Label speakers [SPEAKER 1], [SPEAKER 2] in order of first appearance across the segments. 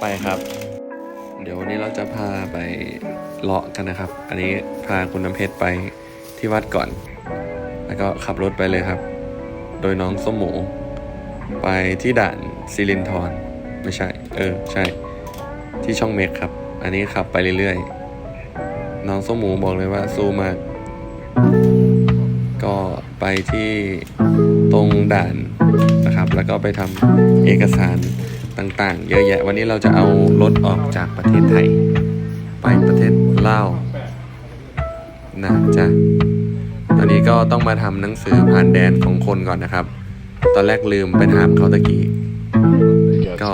[SPEAKER 1] ไปครับ เดี๋ยววันนี้เราจะพาไปเลาะกันนะครับ อันนี้พาคุณน้ำเพชรไปที่วัดก่อน แล้วก็ขับรถไปเลยครับ โดยน้องส้มหมู ไปที่ด่านซิลินทรไม่ใช่ เออ ใช่ ที่ช่องเมกครับ อันนี้ขับไปเรื่อยๆ น้องส้มหมูบอกเลยว่าสู้มาก ก็ไปที่ตรงด่านนะครับ แล้วก็ไปทำเอกสาร ต่างๆ เยอะแยะ วันนี้เราจะเอารถออกจากประเทศไทย ไปประเทศลาวนะจ๊ะตอนนี้ก็ต้องมาทำหนังสือผ่านแดนของคนก่อนนะครับ ตอนแรกลืมไปถามเขาตะกี้ก็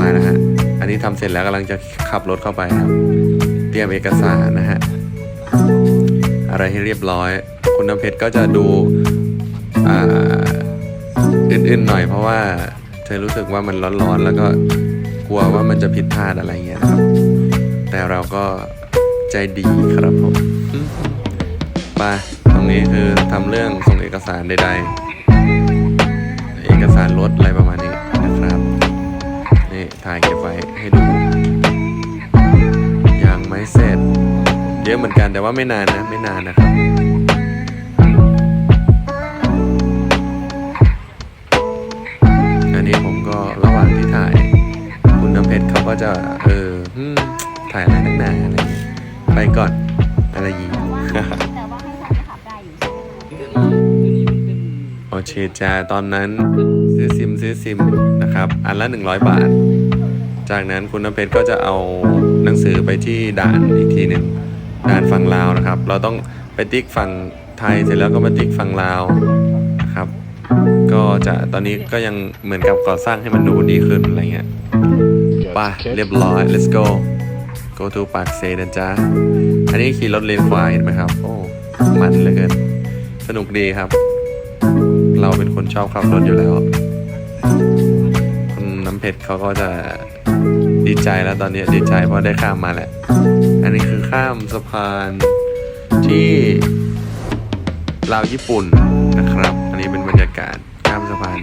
[SPEAKER 1] มานะฮะ อันนี้ทำเสร็จแล้วกำลังจะขับรถเข้าไปครับ เตรียมเอกสารนะฮะ อะไรให้เรียบร้อย คุณน้ำเพชรก็จะดูอ่าอื่นๆหน่อยเพราะว่า เธอรู้สึกว่ามันร้อนๆ แล้วก็กลัวว่ามันจะผิดพลาดอะไรเงี้ยนะครับ แต่เราก็ใจดีครับผมมไปตรงนี้คือทำเรื่องส่งเอกสารใดๆ เอกสารรถอะไรประมาณนี้นะครับ นี่ถ่ายเก็บไว้ให้ดู ยังไม่เสร็จเยอะเหมือนกันแต่ว่าไม่นานนะ ไม่นานนะครับ ก็จะเอออืมถ่ายอะไรนักหนาอะไรอย่างเงี้ยไปก่อนอะไรอย่างงี้
[SPEAKER 2] แต่ว่าแต่ว่าให้คนที่ขับได้อยู่ใช่ไหม
[SPEAKER 1] โอเคจ้าตอนนั้นซื้อซิมซื้อซิมนะครับ อันละ 100 บาท จากนั้นคุณน้ำเพชรก็จะเอาหนังสือไปที่ด่านอีกทีหนึ่งด่านฝั่งลาวนะครับ เราต้องไปติ๊กฝั่งไทยเสร็จแล้วก็มาติ๊กฝั่งลาวนะครับ ก็จะตอนนี้ก็ยังเหมือนกับก่อสร้างให้มันดูดีขึ้นอะไรเงี้ย
[SPEAKER 3] Got
[SPEAKER 1] ไป
[SPEAKER 3] kick
[SPEAKER 1] เรียบร้อย let's go go to ปากเซนะจ๊ะ อันนี้ขี่รถเลนควายเห็นไหมครับ โอ้ มันเหลือเกิน สนุกดีครับ เราเป็นคนชอบขับรถอยู่แล้วคุณน้ำเพชรเขาก็จะดีใจแล้วตอนนี้ดีใจเพราะได้ข้ามมาแหละ อันนี้คือข้ามสะพานที่ลาวญี่ปุ่นนะครับ อันนี้เป็นบรรยากาศข้ามสะพาน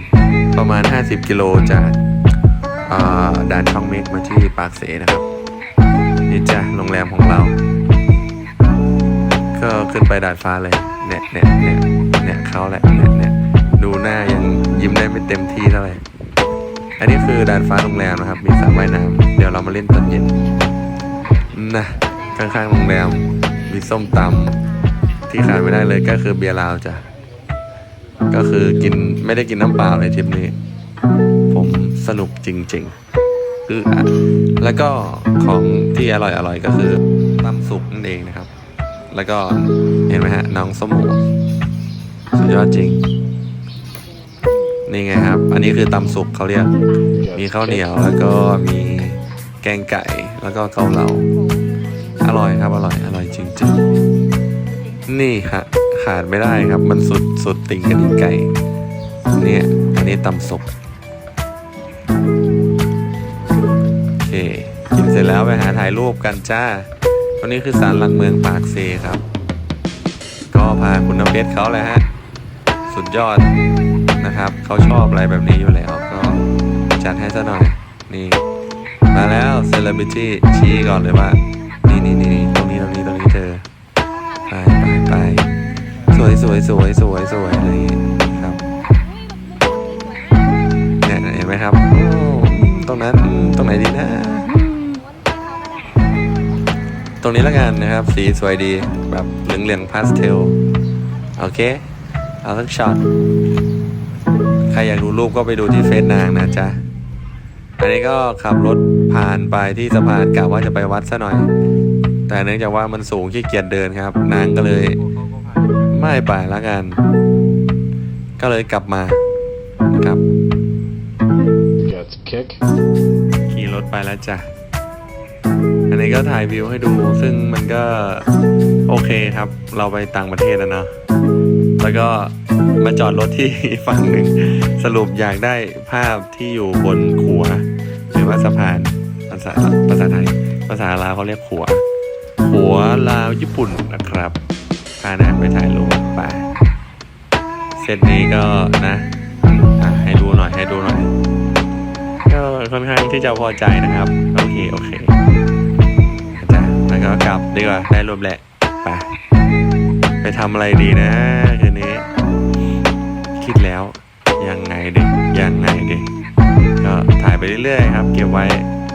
[SPEAKER 1] ประมาณ 50 กิโลจากอ่า ด่านช่องเมกมาที่ปากเสนะครับนี่จ้ะโรงแรมของเรา ก็ขึ้นไปดาดฟ้าเลยเนี่ยเนี่ยเนี่ยเนี่ยเขาแหละเนี่ยเนี่ยดูหน้ายังยิ้มได้ไม่เต็มที่เท่าไหร่อันนี้คือดาดฟ้าโรงแรมนะครับ มีสระว่ายน้ำเดี๋ยวเรามาเล่นตอนเย็นนะข้างๆโรงแรมมีส้มตำที่ขาดไม่ได้เลยก็คือเบียร์ลาวจ้ะก็คือกินไม่ได้กินน้ำเปล่าเลยทริปนี้ สนุกจริงๆคืออะแล้วก็ของที่อร่อยอร่อยๆก็คือตำสุกนั่นเองนะครับ แล้วก็เห็นไหมฮะน้องสมหมูสุดยอดจริง นี่ไงครับ อันนี้คือตำสุกเขาเรียก มีข้าวเหนียวแล้วก็มีแกงไก่แล้วก็เกาเหลาอร่อยครับอร่อยอร่อยจริงๆ นี่ฮะขาดไม่ได้ครับมันสุดสุดติ่งกระดิ่งไก่เนี่ยอันนี้ตำสุก แล้วไปหาถ่ายรูปกันจ้าตรงนี้คือศาลหลักเมืองปากเซครับ ก็พาคุณน้ำเพชรเขาแหละฮะ สุดยอดนะครับ เขาชอบอะไรแบบนี้อยู่แล้วก็จัดให้ซะหน่อย นี่ มาแล้วเซเลบริตี้ชี้ก่อนเลยว่า นี่นี่นี่ตรงนี้ตรงนี้ตรงนี้เธอ ไปไปไปสวยสวยสวยสวยสวยอะไรอย่างงี้ครับเนี่ยเห็นไหมครับ ตรงนั้นตรงไหนดีนะ ตรงนี้แล้วกันนะครับ สีสวยดีแบบเหลืองเหลืองพาสเทล โอเค เอาสักช็อต ใครอยากดูรูปก็ไปดูที่เฟซนางนะจ๊ะ อันนี้ก็ขับรถผ่านไปที่สะพานกะว่าจะไปวัดซะหน่อย แต่เนื่องจากว่ามันสูงขี้เกียจเดินครับ นางก็เลย ไม่ไปแล้วกัน ก็เลยกลับมานะครับ
[SPEAKER 3] Got kick
[SPEAKER 1] ขี่รถไปแล้วจ้ะ อันนี้ก็ถ่ายวิวให้ดู ซึ่งมันก็โอเคครับ เราไปต่างประเทศแล้วเนาะแล้วก็มาจอดรถที่ฝั่งหนึ่งสรุปอยากได้ภาพที่อยู่บนขัว หรือว่าสะพานภาษาภาษาไทย ภาษาลาวเขาเรียกขัว ขัวลาวญี่ปุ่นนะครับพานาไปถ่ายรูปไปเซตนี้ก็นะให้ดูหน่อยให้ดูหน่อยก็ค่อนข้างที่จะพอใจนะครับ โอเค โอเค ก็กลับดีกว่าได้รวมแหละไปไปทำอะไรดีนะคืนนี้ คิดแล้วยังไงด็กยังไงด็กก็ถ่ายไปเรื่อยๆครับ เก็บไว้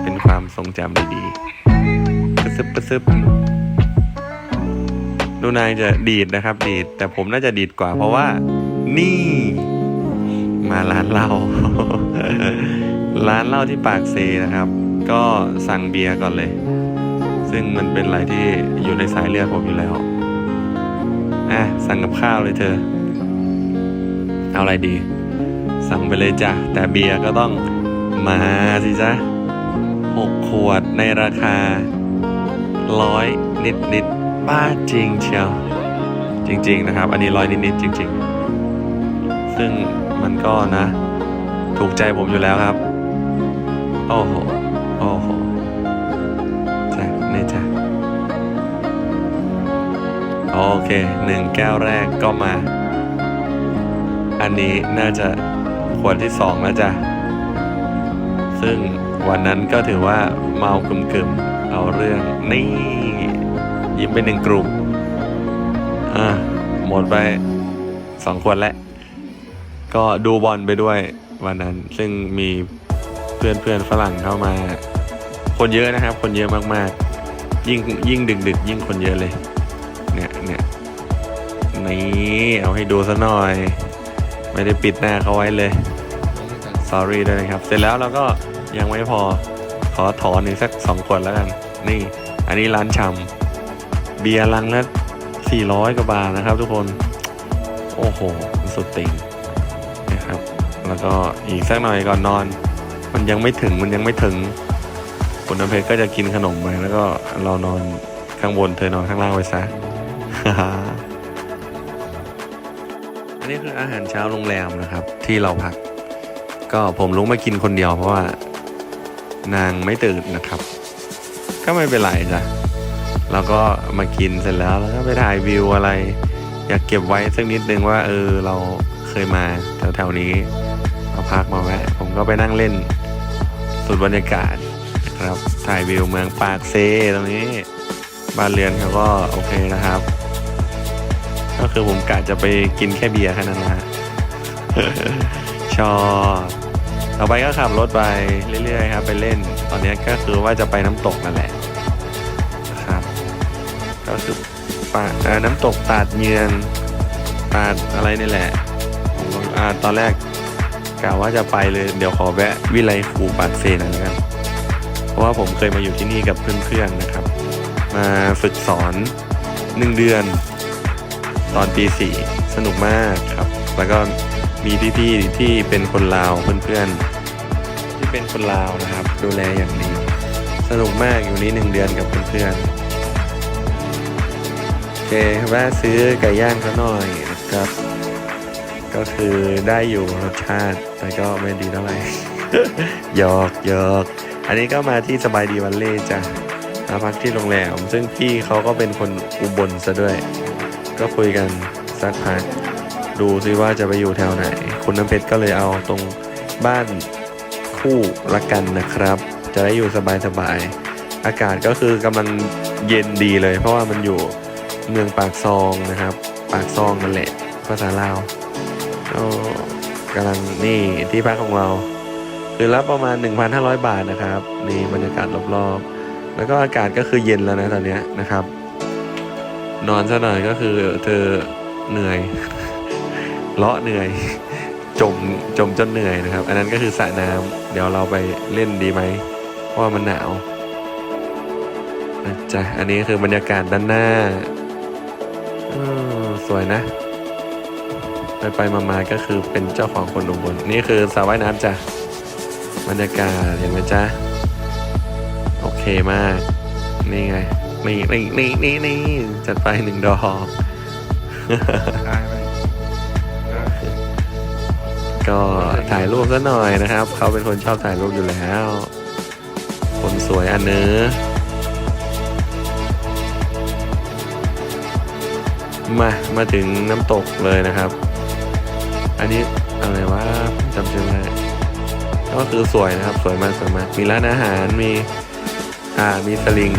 [SPEAKER 1] เป็นความทรงจำดีๆกระซึบกระซึบดูนายจะดีดนะครับ ดีด แต่ผมน่าจะดีดกว่าเพราะว่า นี่ มาร้านเหล้าร้านเหล้าที่ปากเซนะครับ ก็สั่งเบียร์ก่อนเลย ซึ่งมันเป็นอะไรที่อยู่ในสายเลือดผมอยู่แล้วอะสั่งกับข้าวเลยเธอ เอาอะไรดี สั่งไปเลยจ้ะ แต่เบียร์ก็ต้องมาสิจ๊ะหกขวดในราคาร้อยนิดนิดๆบ้าจริงเชียว จริง ๆ นะครับ อันนี้ร้อยนิดนิดจริง ๆ ซึ่งมันก็นะ ถูกใจผมอยู่แล้วครับ โอ้โห โอ้โห โอเคหนึ่งแก้วแรกก็มา อันนี้น่าจะขวดที่สองแล้วจ้ะ ซึ่งวันนั้นก็ถือว่าเมากึมกึมๆเอาเรื่องนี่ยิ้มไปหนึ่งกลุ่มอะหมดไปสองขวดแล้ว ก็ดูบอลไปด้วยวันนั้น ซึ่งมีเพื่อนเพื่อนฝรั่งเข้ามา คนเยอะนะครับ คนเยอะมากๆ ยิ่งยิ่งดึกดึกยิ่งคนเยอะเลย นี่เอาให้ดูซะหน่อย ไม่ได้ปิดหน้าเขาไว้เลย sorry ด้วยนะครับ เสร็จแล้วเราก็ยังไม่พอขอถอนอีกสักสองขวดแล้วกัน นี่ อันนี้ร้านชำเบียร์ลังละ400กว่าบาทนะครับทุกคน โอ้โห สุดติ่งนะครับ แล้วก็อีกสักหน่อยก่อนนอน มันยังไม่ถึงมันยังไม่ถึงคุณน้ำเพชรก็จะกินขนมไปแล้วก็เรานอนข้างบนเธอนอนข้างล่างไว้ซะ อันนี้คืออาหารเช้าโรงแรมนะครับ ที่เราพัก ก็ผมลุกมากินคนเดียวเพราะว่า นางไม่ตื่นนะครับ ก็ไม่เป็นไรจ้ะเราก็มากินเสร็จแล้วแล้วก็ไปถ่ายวิวอะไร อยากเก็บไว้สักนิดนึงว่า เออเราเคยมาแถวๆนี้มาพักมาแวะผมก็ไปนั่งเล่นสุดบรรยากาศนะครับถ่ายวิวเมืองปากเซตรงนี้ บ้านเรือนเขาก็โอเคนะครับ ก็คือผมกะจะไปกินแค่เบียร์แค่นั้นนะฮะชอบต่อไปก็ขับรถไปเรื่อยๆครับไปเล่น ตอนนี้ก็คือว่าจะไปน้ำตกนั่นแหละนะครับ ก็คือป่าน้ำตกตาดเยือนตาดอะไรนี่แหละผมก็อ่าตอนแรกกะว่าจะไปเลยเดี๋ยวขอแวะวิไลคูปากเซหน่อยแล้วกันเพราะว่าผมเคยมาอยู่ที่นี่กับเพื่อนๆนะครับ มาฝึกสอนหนึ่งเดือน ตอนปีสี่สนุกมากครับ แล้วก็มีพี่ๆที่เป็นคนลาวเพื่อนๆที่เป็นคนลาวนะครับ ดูแลอย่างดีสนุกมากอยู่นี่หนึ่งเดือนกับเพื่อนๆโอเคแวะซื้อไก่ย่างเขาหน่อยนะครับ ก็คือได้อยู่รสชาติแต่ก็ไม่ดีเท่าไหร่หยอกหยอกอันนี้ก็มาที่สบายดีวันเล่จ้ะมาพักที่โรงแรมซึ่งพี่เขาก็เป็นคนอุบลซะด้วย ก็คุยกันสักพักดูซิว่าจะไปอยู่แถวไหน คุณน้ำเพชรก็เลยเอาตรงบ้านคู่ละกันนะครับ จะได้อยู่สบายๆอากาศก็คือกำลังเย็นดีเลย เพราะว่ามันอยู่เมืองปากซองนะครับ ปากซองนั่นแหละภาษาลาวก็กำลังนี่ที่พักของเราคือละประมาณ 1,500 บาทนะครับนี่บรรยากาศรอบๆ แล้วก็อากาศก็คือเย็นแล้วนะตอนนี้นะครับ นอนซะหน่อยก็คือเธอเหนื่อย เลาะเหนื่อย จมจมจนเหนื่อยนะครับ อันนั้นก็คือสระน้ำเดี๋ยวเราไปเล่นดีไหมเพราะมันหนาวนะจ๊ะอันนี้คือบรรยากาศด้านหน้าอสวยนะ ไปไปมามาก็คือเป็นเจ้าของคนอุบลนี่คือสระว่ายน้ำจ้ะบรรยากาศเห็นไหมจ๊ะ โอเคมาก นี่ไง นี่นี่นี่นี่นี่จัดไปหนึ่งดอกก็ถ่ายรูปซะหน่อยนะครับ เขาเป็นคนชอบถ่ายรูปอยู่แล้ว คนสวยอันเนื้อมามาถึงน้ำตกเลยนะครับ อันนี้อะไรวะผมจำชื่อไม่ได้เอก็คือสวยนะครับ สวยมากสวยมากมีร้านอาหารมี อ่ามีสลิง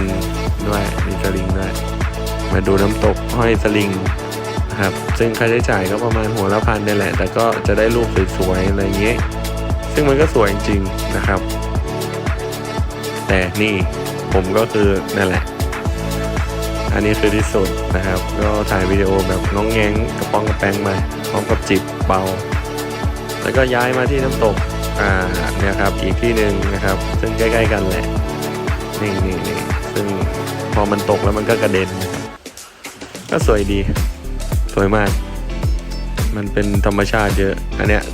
[SPEAKER 1] ด้วย มีสลิงด้วย มาดูน้ำตกห้อยสลิงครับ ซึ่งค่าใช้จ่ายก็ประมาณหัวละพันนี่แหละ แต่ก็จะได้รูปสวยๆอะไรเงี้ย ซึ่งมันก็สวยจริงๆนะครับ แต่นี่ผมก็คือนั่นแหละ อันนี้คือที่สุดนะครับ ก็ถ่ายวิดีโอแบบน้องแงงกระป้องกระแปงมาพร้อมกับจิบเบา แล้วก็ย้ายมาที่น้ำตกอ่าเนี่ยครับอีกที่หนึ่งนะครับ ซึ่งใกล้ ๆ กันแหละนี่นี่นี่ซึ่ง พอมันตกแล้วมันก็กระเด็นนะครับก็สวยดี สวยมาก มันเป็นธรรมชาติเยอะ อันเนี้ย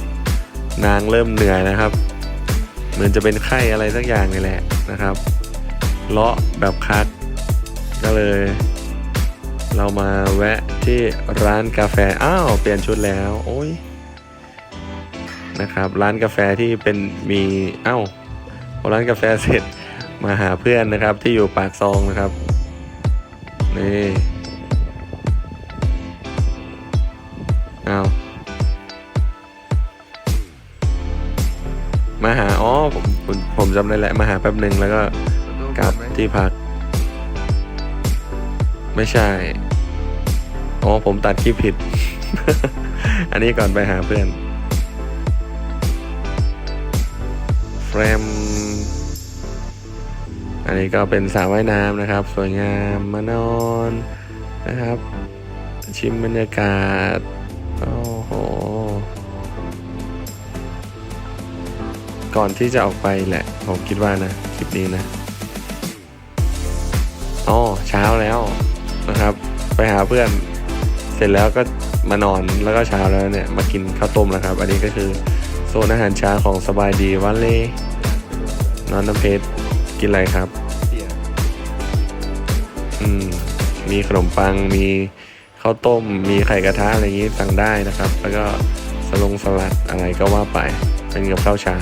[SPEAKER 1] นางเริ่มเหนื่อยนะครับ เหมือนจะเป็นไข้อะไรสักอย่างนี่แหละนะครับ เลาะแบบคักก็เลย เรามาแวะที่ร้านกาแฟ อ้าว เปลี่ยนชุดแล้ว โอ้ยนะครับ ร้านกาแฟที่เป็นมีอ้าพอร้านกาแฟเสร็จมาหาเพื่อนนะครับที่อยู่ปากซองนะครับ นี่เอามาหา อ๋อ ผมผมผมจำได้แหละมาหาแป๊บหนึ่งแล้วก็กลับที่พัก ไม่ใช่ อ๋อ ผมตัดคลิปผิด อันนี้ก่อนไปหาเพื่อนเฟรม อันนี้ก็เป็นสระว่ายน้ำนะครับ สวยงามมานอนนะครับ ชิมบรรยากาศ โอ้โห ก่อนที่จะออกไปแหละ ผมคิดว่านะ คลิปนี้นะอ๋อเช้าแล้วนะครับ ไปหาเพื่อน เสร็จแล้วก็มานอนแล้วก็เช้าแล้วเนี่ย มากินข้าวต้มแล้วครับ อันนี้ก็คือโซนอาหารเช้าของสบายดีวันเล่นอนน้ำเพชรกินอะไรครับ อืมมีขนมปัง มีข้าวต้ม มีไข่กระทะอะไรอย่างนี้สั่งได้นะครับ แล้วก็สลงสลัดอะไรก็ว่าไป เป็นกับข้าวเช้า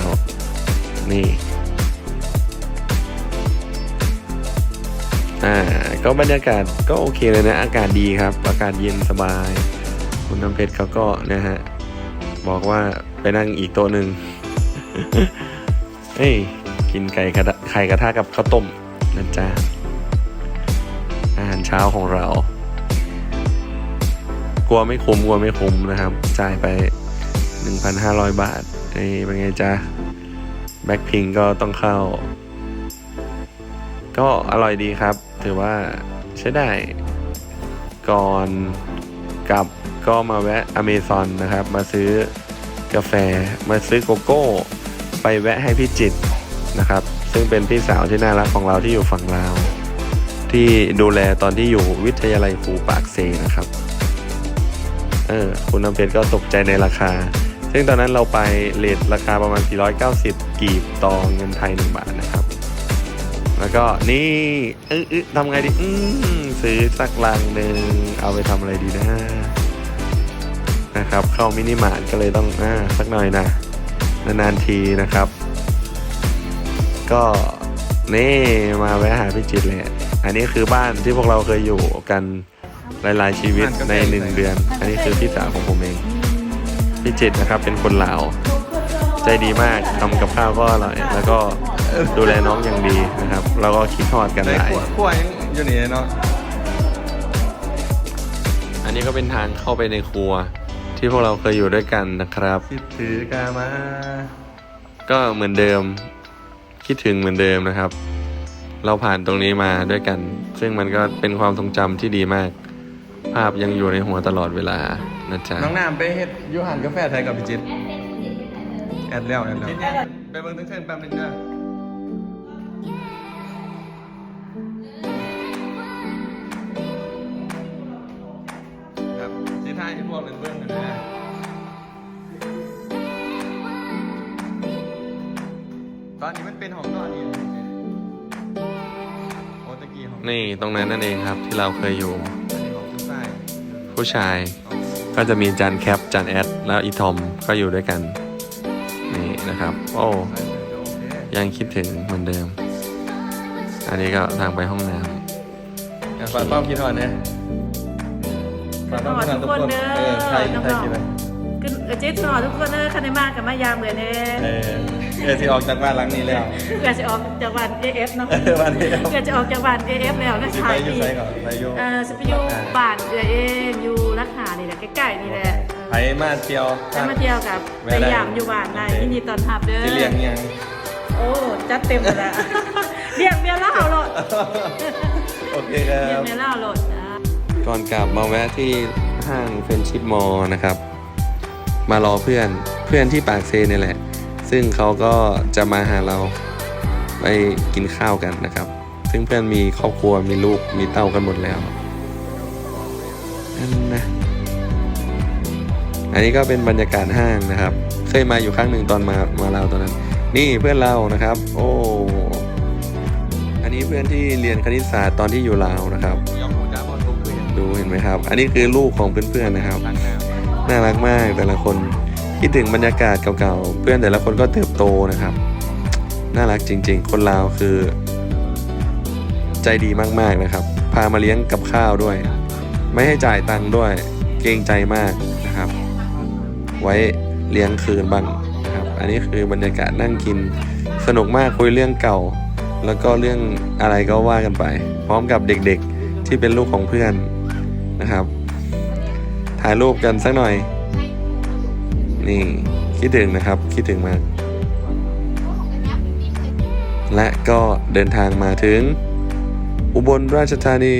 [SPEAKER 1] นี่ อ่า ก็บรรยากาศก็โอเคเลยนะ อากาศดีครับ อากาศเย็นสบาย คุณน้ำเพชรเขาก็นะฮะ บอกว่าไปนั่งอีกโต๊ะหนึ่งเฮ้ย กินไก่กระไข่กระทะกับข้าวต้มนะจ๊ะอา หารเช้าของเรา กลัวไม่คุ้มกลัวไม่คุ้มนะครับ จ่ายไป 1,500 บาทนี่เป็นไงจ๊ะแบ็คพิงก็ต้องเข้า ก็อร่อยดีครับ ถือว่าใช้ได้ ก่อนกลับก็มาแวะอเมซอนนะครับ มาซื้อกาแฟมาซื้อโกโก้ ไปแวะให้พี่จิตนะครับ ซึ่งเป็นพี่สาวที่น่ารักของเราที่อยู่ฝั่งลาว ที่ดูแลตอนที่อยู่วิทยาลัยครูปากเซนะครับ เออคุณน้ำเพชรก็ตกใจในราคา ซึ่งตอนนั้นเราไปเลทราคาประมาณ 490 กีบต่อเงินไทย 1 บาทนะครับ แล้วก็นี่เออเออทำไงดี อืมซื้อสักลังหนึ่งเอาไปทำอะไรดีนะนะครับ เข้ามินิมาร์ทก็เลยต้องอ่าสักหน่อยนะนานๆทีนะครับ ก็นี่มาแวะหาพี่จิตรเลย อันนี้คือบ้านที่พวกเราเคยอยู่กันหลายๆชีวิตในหนึ่งเดือน อันนี้คือพี่สาวของผมเอง พี่จิตรนะครับเป็นคนลาว ใจดีมากทำกับข้าวก็อร่อย แล้วก็ดูแลน้องอย่างดีนะครับ แล้วก็คิดทอดกัน
[SPEAKER 4] ใน
[SPEAKER 1] หลาย
[SPEAKER 4] ขวดขวดยังอยู่นี่เนาะ
[SPEAKER 1] อันนี้ก็เป็นทางเข้าไปในครัว ที่พวกเราเคยอยู่ด้วยกันนะครับ
[SPEAKER 4] คิดถือกามา
[SPEAKER 1] ก็เหมือนเดิม คิดถึงเหมือนเดิมนะครับ เราผ่านตรงนี้มาด้วยกัน ซึ่งมันก็เป็นความทรงจำที่ดีมาก ภาพยังอยู่ในหัวตลอดเวลานะจ๊ะ
[SPEAKER 4] น้องน้ำไปเฮ็ดอยูหันกาแฟไทยกับพี่จิตรแอดแล้วแอดแล้วไปเบิ่งทั้งเส้นแป๊บนึงเด้อ นี่ต
[SPEAKER 1] รงนั้นนั่นเองครับที่เราเคยอยู่
[SPEAKER 4] อันนี้ของผู้ชาย
[SPEAKER 1] ผู้ชายก็จะมีจานแคปจานแอด แล้วอีทอมก็อยู่ด้วยกัน นี่นะครับ โอ้
[SPEAKER 4] โอเค
[SPEAKER 1] ยังคิดถึงเหมือนเดิม อันนี้ก็ทางไปห้องน้
[SPEAKER 4] อะฝากความคิดฮอดเนี่ยฝากความคิดฮอดทุกคนเออใครใครคิดอะไร
[SPEAKER 2] ขึ้น
[SPEAKER 5] อจิตสอทุกคนเออคันได้มากกับมายามเลยเน่
[SPEAKER 4] เออ เออที่ออกจากบ้านหลังนี้แล้ว
[SPEAKER 5] เพื่อจะออกจากบ้าน AF เนาะ
[SPEAKER 4] เออบ้านนี้ครับ
[SPEAKER 5] เพื่อจะออกจากบ้าน AF แล้วนะ
[SPEAKER 4] สิ
[SPEAKER 5] คะ
[SPEAKER 4] ไปอยู่ไสก่อนไปอยู่
[SPEAKER 5] เออสไปอยู่บ้านเอือเองอยู่รักหานี่แหละใกล้ๆนี่แหละ
[SPEAKER 4] ไปมาเที่ยว
[SPEAKER 5] จะมาเที่ยวกับ
[SPEAKER 4] แวะ
[SPEAKER 5] ไป
[SPEAKER 4] ได้
[SPEAKER 5] ยามอยู่บ้านได้
[SPEAKER 4] โอเค
[SPEAKER 5] ยินดีต้อนรับเด้อ
[SPEAKER 4] ที่เลี้ยงยัง
[SPEAKER 5] โอ้จัดเต็มเลยละเลี้ยงเมียเล่าโหลด
[SPEAKER 4] โอเคครั
[SPEAKER 5] เลี้ยง
[SPEAKER 4] บ
[SPEAKER 5] เมียเล่าโหลดอ่า
[SPEAKER 1] ก่อนกลับมาแวะที่ห้างเฟนชิปมอลนะครับ มารอเพื่อนเพื่อนที่ปากเซนี่แหละ ซึ่งเขาก็จะมาหาเราไปกินข้าวกันนะครับ ซึ่งเพื่อนมีครอบครัวมีลูกมีเต้ากันหมดแล้วนั่นนะอันนี้ก็เป็นบรรยากาศห้างนะครับ เคยมาอยู่ครั้งหนึ่งตอนมามาเราวตอนนั้น นี่เพื่อนเรานะครับ โอ้อันนี้เพื่อนที่เรียนคณิตศาสตร์ตอนที่อยู่ลาวนะครับ
[SPEAKER 4] ยอมพูดจ้าบอลทุกเพื่อน
[SPEAKER 1] ดูเห็นไหมครับ อันนี้คือลูกของเพื่อนๆนะครับ น่ารักมากแต่ละคน คิดถึงบรรยากาศเก่าๆ เพื่อนแต่ละคนก็เติบโตนะครับ น่ารักจริง ๆ คนลาวคือ ใจดีมากๆนะครับ พามาเลี้ยงกับข้าวด้วย ไม่ให้จ่ายตังค์ด้วย เกรงใจมากนะครับ ไว้เลี้ยงคืนบ้างนะครับ อันนี้คือบรรยากาศนั่งกิน สนุกมากคุยเรื่องเก่า แล้วก็เรื่องอะไรก็ว่ากันไป พร้อมกับเด็กๆที่เป็นลูกของเพื่อนนะครับ ถ่ายรูปกันสักหน่อย นี่คิดถึงนะครับคิดถึงมาก และก็เดินทางมาถึง อุบลราชธานี